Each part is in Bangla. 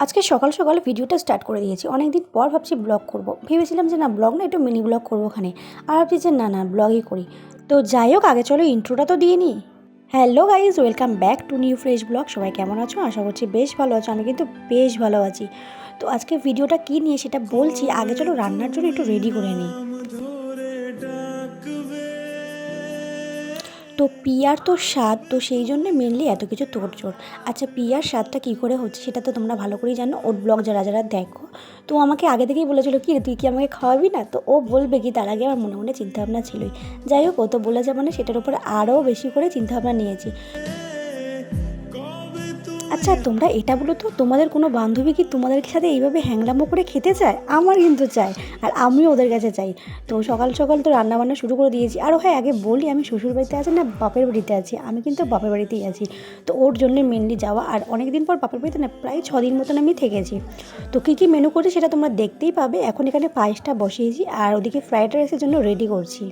আজকে সকাল সকাল ভিডিওটা স্টার্ট করে দিয়েছি। অনেক দিন পর ভাবছি ব্লগ করব। ভেবেছিলাম যে না ব্লগ না, একটু মিনি ব্লগ করব ওখানে। আর ভাবছি যে না না ব্লগই করি। তো যাই হোক, আগে চলো ইন্ট্রোটা তো দিয়ে নিই। Hello guys welcome back to new fresh blog সবাই কেমন আছো? আশা করছি বেশ ভালো আছো। আমি কিন্তু বেশ ভালো আছি। তো আজকে ভিডিওটা কী নিয়ে সেটা বলছি। আগে চলো রান্নার জন্য একটু রেডি করে নিই। তো পিয়ার তো স্বাদ, তো সেই জন্য মেনলি এত কিছু তোড়জোড় আচ্ছা পিয়ার স্বাদটা কী করে হচ্ছে সেটা তো তোমরা ভালো করেই জানো, ওর ব্লগ যারা যারা দেখো। তো আমাকে আগে থেকেই বলেছিল, কি তুই কি আমাকে খাওয়াবি না? তো ও বলবে কি, তার আগে আমার মনে মনে চিন্তাভাবনা ছিলই। যাই হোক, ও তো বলেছে মানে সেটার উপর আরও বেশি করে চিন্তাভাবনা নিয়েছি। আচ্ছা তোমরা এটা বলো তো, তোমাদের কোনো বান্ধবী কি তোমাদের সাথে এইভাবে হ্যাংলামো করে খেতে চায়? আমার কিন্তু চাই আর আমিও ওদের কাছে চাই। তো সকাল সকাল তো রান্নাবান্না শুরু করে দিয়েছি। আরও হ্যাঁ আগে বলি, আমি শ্বশুর বাড়িতে আছি না, বাপের বাড়িতে আছি। আমি কিন্তু বাপের বাড়িতেই আছি। তো ওর জন্য মেনলি যাওয়া, আর অনেক দিন পর বাপের বাড়িতে না, প্রায় ছ দিন মতন আমি থেকেছি। তো কী কী মেনু করেছি সেটা তোমরা দেখতেই পাবে। এখন এখানে পায়েসটা বসিয়েছি, আর ওদিকে ফ্রাইড রাইসের জন্য রেডি করছি।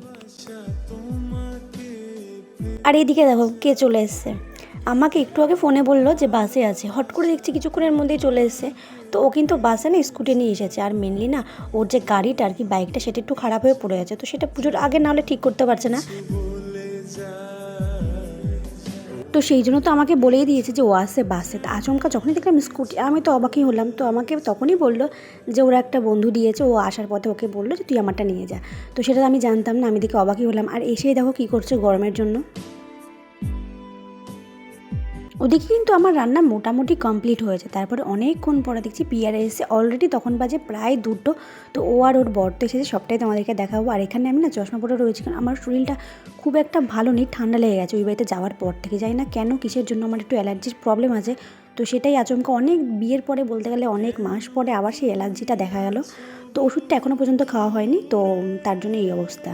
আর এদিকে দেখো, কে চলে এসছে। একটু আগে ফোনে বলল যে বাসে আছে। হট করে দেখছি কিছুক্ষণের মধ্যেই চলে এসছে। তো ও কিন্তু বাসে না স্কুটি নিয়ে এসেছে। আর মেনলি না ওর যে গাড়িটা আর কি বাইকটা সেটা একটু খারাপ হয়ে পড়ে আছে। তো সেটা পুজোর আগে না হলে ঠিক করতে পারছে না। তো সেই জন্য তো আমাকে বলেই দিয়েছে যে ও আসে বাসে। তা আচমকা যখনই দেখলাম স্কুটি, আমি তো অবাকই হলাম। তো আমাকে তখনই বলল যে ওরা একটা বন্ধু দিয়েছে। ও আসার পথে ওকে বলল যে তুই আমারটা নিয়ে যা। তো সেটা আমি জানতাম না, আমি দেখে অবাকই হলাম। আর এসেই দেখো কী করছে গরমের জন্য। ওদিকে কিন্তু আমার রান্না মোটামুটি কমপ্লিট হয়েছে। তারপরে অনেকক্ষণ পরে দেখছি পিয়ারে এসে অলরেডি তখন বাজে প্রায় দুটো। তো ও আর ওর বর এসেছে, সবটাই তোমাদেরকে দেখাবো। আর এখানে আমি না চশমা পরে রয়েছি কারণ আমার শরীরটা খুব একটা ভালো নেই, ঠান্ডা লেগে গেছে। ওই বাড়িতে যাওয়ার পর থেকে। যাই না কেন কিসের জন্য আমার একটু অ্যালার্জির প্রবলেম আছে। তো সেটাই আচমকা অনেক বিয়ের পরে বলতে গেলে অনেক মাস পরে আবার সেই অ্যালার্জিটা দেখা গেল। তো ওষুধটা এখনও পর্যন্ত খাওয়া হয়নি। তো তার জন্য এই অবস্থা।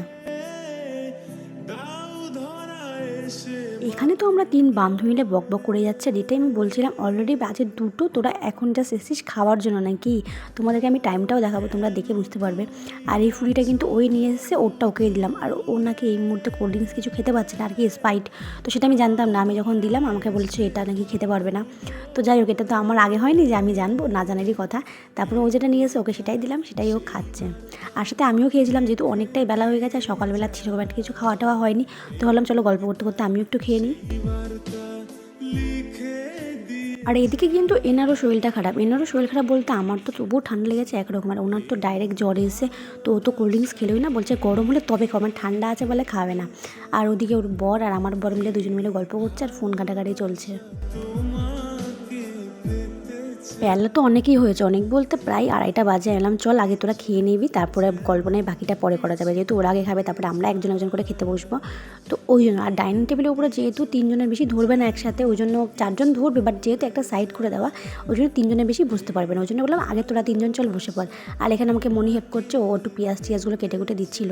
এখানে তো আমরা তিন বান্ধবী মিলে বক বক করে যাচ্ছে, আর এটাই আমি বলছিলাম অলরেডি বাজে দুটো তোরা এখন জাস্ট এসেছিস খাওয়ার জন্য নাকি? তোমাদেরকে আমি টাইমটাও দেখাবো, তোমরা দেখে বুঝতে পারবে। আর এই ফুড়িটা কিন্তু ওই নিয়ে এসেছে ওরটা ওকে দিলাম। আর ও নাকি এই মুহূর্তে কোল্ড ড্রিঙ্কস কিছু খেতে পারছে না, আর কি স্পাইট তো সেটা আমি জানতাম না, আমি যখন দিলাম আমাকে বলছে এটা নাকি খেতে পারবে না। তো যাই হোক, এটা তো আমার আগে হয়নি যে আমি জানব, না জানারই কথা। তারপরে ও যেটা নিয়ে এসে ওকে সেটাই দিলাম, সেটাই ও খাচ্ছে। আর সাথে আমিও খেয়েছিলাম, যেহেতু অনেকটাই বেলা হয়ে গেছে, আর সকালবেলা সেরকম একটা কিছু খাওয়া টাওয়া হয়নি। তো ভাবলাম চলো গল্প করতে করতে আমিও একটু খেয়ে নিই আর এদিকে কিন্তু এনারও শরীরটা খারাপ। এনারও শরীর খারাপ বলতে আমার তো তবুও ঠান্ডা লেগেছে একরকম। আর ওনার তো ডাইরেক্ট জ্বর এসে তো ও তো কোল্ড ড্রিঙ্কস খেলেই না, বলছে গরম হলে তবে খাবে ঠান্ডা আছে বলে খাবে না। আর ওদিকে ওর বর আর আমার বর মিলে দুজন মিলে গল্প করছে আর ফোন ঘাটাঘাটি চলছে। বেলা তো অনেকেই হয়েছে, অনেক বলতে প্রায় আড়াইটা বাজে। এলাম চল, আগে তোরা খেয়ে নিবি, তারপরে গল্প নেই বাকিটা পরে করা যাবে। যেহেতু ওরা আগে খাবে, তারপরে আমরা একজন একজন করে খেতে বসবো। তো ওই জন্য, আর ডাইনিং টেবিলের উপরে যেহেতু তিনজনের বেশি ধরবে না একসাথে, ওই জন্য চারজন ধরবে, বাট যেহেতু একটা সাইড করে দেওয়া, ওই জন্য তিনজনের বেশি বুঝতে পারবে না। ওই জন্য বললাম, আগে তোরা তিনজন চল বসে পড়। আর এখানে আমাকে মনি হেল্প করছে, ও একটু পেঁয়াজ টিয়াজগুলো কেটে কুটে দিচ্ছিল।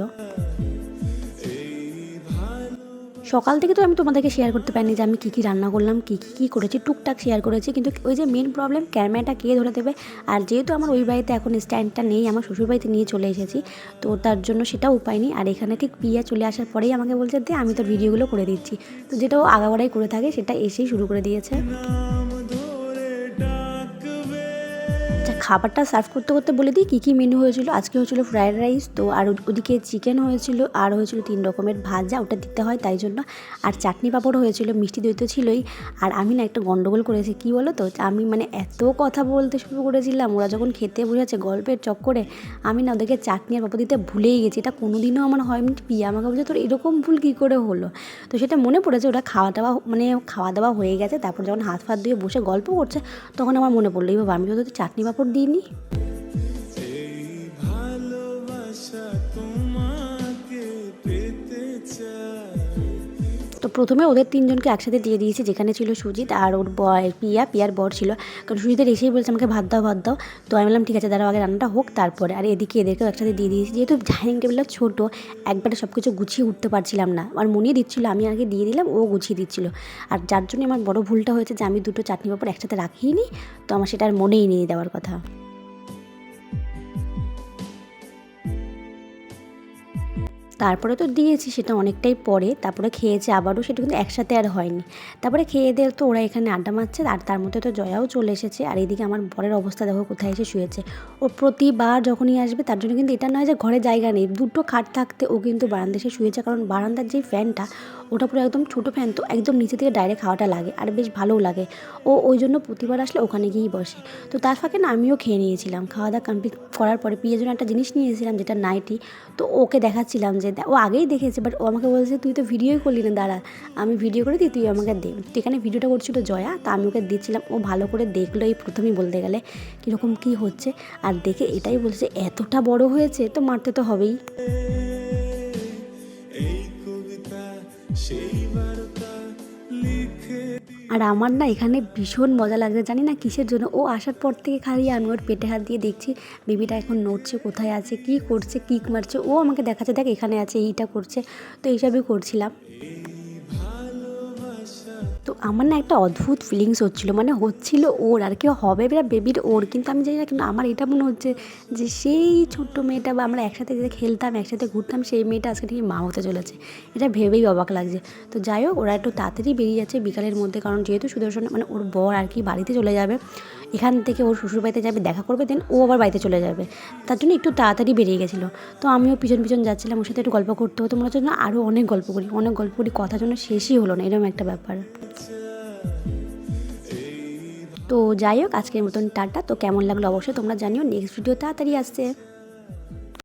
সকাল থেকে তো আমি তোমাদেরকে শেয়ার করতে পারিনি যে আমি কী কী রান্না করলাম, কী কী কী করেছি, টুকটাক শেয়ার করেছি। কিন্তু ওই যে মেন প্রবলেম ক্যামেরাটা কে ধরে দেবে? আর যেহেতু আমার ওই বাড়িতে এখন স্ট্যান্ডটা নেই, আমার শ্বশুর বাড়িতে নিয়ে চলে এসেছি, তো তার জন্য সেটা উপায় নেই। আর এখানে ঠিক পিয়া চলে আসার পরেই আমাকে বলছে, দে, আমি তোর ভিডিওগুলো করে দিচ্ছি। তো যেটা ও আগাগোড়াই করে থাকে, সেটা এসেই শুরু করে দিয়েছে। খাবারটা সার্ভ করতে করতে বলে দিই, কী কী মেনু হয়েছিল? আজকে হয়েছিল ফ্রায়েড রাইস তো আর ওদিকে চিকেন হয়েছিল, আর হয়েছিল তিন রকমের ভাজা, ওটা দিতে হয় তাই জন্য। আর চাটনি পাঁপড় হয়েছিল, মিষ্টি দই তো ছিলই। আর আমি না একটা গন্ডগোল করেছি, কী বলো তো? আমি মানে এত কথা বলতে শুরু করেছিলাম, ওরা যখন খেতে বসেছে গল্পের চক্করে, আমি না ওদেরকে চাটনি আর পাঁপড় দিতে ভুলেই গেছি। এটা কোনোদিনও আমার হয়নি পিয়া আমাকে বলছে, তোর এরকম ভুল কী করে হলো? তো সেটা মনে পড়েছে ওটা খাওয়া দাওয়া মানে খাওয়া দাওয়া হয়ে গেছে, তারপর যখন হাত ফাত দিয়ে বসে গল্প করছে, তখন আমার মনে পড়ল, এই বাবা, আমি তো চাটনি পাঁপড় দিইনি প্রথমে ওদের তিনজনকে একসাথে দিয়ে দিয়েছি, যেখানে ছিল সুজিত আর ওর বয় পিয়া, পিয়ার বর ছিল। কারণ সুজিতের এসেই বলছে আমাকে ভাত দাও ভাত দাও। তো আমি বললাম, ঠিক আছে, দাঁড়াও, আগে রান্নাটা হোক, তারপরে। আর এদিকে এদেরকেও একসাথে দিয়ে দিয়েছি। যেহেতু ডাইনিং টেবিলটা ছোটো, একবারে সব কিছু গুছিয়ে উঠতে পারছিলাম না। আর মনিয়ে দিচ্ছিল, আমি আগে দিয়ে দিলাম, ও গুছিয়ে দিচ্ছিল। আর যার জন্য আমার বড় ভুলটা হয়েছে যে, আমি দুটো চাটনি পাপড় একসাথে রাখিনি তো আমার সেটা আর মনেই নিয়ে দেওয়ার কথা। তারপরে তো দিয়েছি, সেটা অনেকটাই পরে। তারপরে খেয়েছে আবারও, সেটা কিন্তু একসাথে আর হয়নি। তারপরে খেয়ে দিয়ে তো ওরা এখানে আড্ডা মারছে, আর তার মধ্যে তো জয়াও চলে এসেছে। আর এদিকে আমার বরের অবস্থা দেখো, কোথায় এসে শুয়েছে। ও প্রতিবার যখনই আসবে, তার জন্য কিন্তু এটা নয় যে ঘরে জায়গা নেই। দুটো খাট থাকতে ও কিন্তু বারান্দা এসে শুয়েছে, কারণ বারান্দার যে ফ্যানটা ওটা পুরো একদম ছোটো ফ্যান তো একদম নিচে থেকে ডাইরেক্ট হাওয়াটা লাগে আর বেশ ভালোও লাগে। ও ওই জন্য প্রতিবার আসলে ওখানে গিয়েই বসে। তো তার ফাঁকে না আমিও খেয়ে নিয়েছিলাম। খাওয়া দাওয়া কমপ্লিট করার পরে পিয়ের জন্য একটা জিনিস নিয়েছিলাম, যেটা নাইটি। তো ওকে দেখাচ্ছিলাম যে, ও আগেই দেখেছে বাট ও আমাকে বলছে, তুই তো ভিডিওই করলি না, দাঁড়া। আমি ভিডিও করে দিই তুই আমাকে দে। তো এখানে ভিডিওটা করছিল জয়া, তা আমি ওকে দিচ্ছিলাম। ও ভালো করে দেখল এই প্রথমেই বলতে গেলে, কীরকম কী হচ্ছে? আর দেখে এটাই বলছে এতটা বড় হয়েছে, তো মারতে তো হবেই। আর আমার না এখানে ভীষণ মজা লাগছে, জানি না কিসের জন্য। ও আসার পর থেকে খালি আমি ওর পেটে হাত দিয়ে দেখছি, বেবিটা এখন নড়ছে, কোথায় আছে, কি করছে কিক মারছে? ও আমাকে দেখাচ্ছে, দেখ, এখানে আছে, এইটা করছে। তো এইসবই করছিলাম। তো আমার না একটা অদ্ভুত ফিলিংস হচ্ছিল। মানে হচ্ছিল ওর, আর কেউ হবে বেরা বেবির ওর। কিন্তু আমি জানি না কিন্তু আমার এটা মনে হচ্ছে যে সেই ছোট্ট মেয়েটা বা আমরা একসাথে যে খেলতাম, একসাথে ঘুরতাম, সেই মেয়েটা আজকে থেকে মা হতে চলেছে। এটা ভেবেই অবাক লাগছে। তো যাই হোক, ওরা একটু তাড়াতাড়ি বেরিয়ে যাচ্ছে বিকালের মধ্যে। কারণ যেহেতু সুদর্শন মানে ওর বর আর কি বাড়িতে চলে যাবে এখান থেকে ওর শ্বশুর বাড়িতে যাবে, দেখা করবে দেন ও আবার বাড়িতে চলে যাবে। তার জন্য একটু তাড়াতাড়ি বেরিয়ে গেছিল। তো আমিও পিছন পিছন যাচ্ছিলাম, ওর সাথে একটু গল্প করতে হতো। মনে হচ্ছে না আরও অনেক গল্প করি, অনেক গল্প করি, কথা যেন শেষই হলো না, এরকম একটা ব্যাপার। তো যাই হোক, আজকের মতন টাটা। তো কেমন লাগল অবশ্যই তোমরা জানিও। নেক্সট ভিডিও তাড়াতাড়ি আসছে।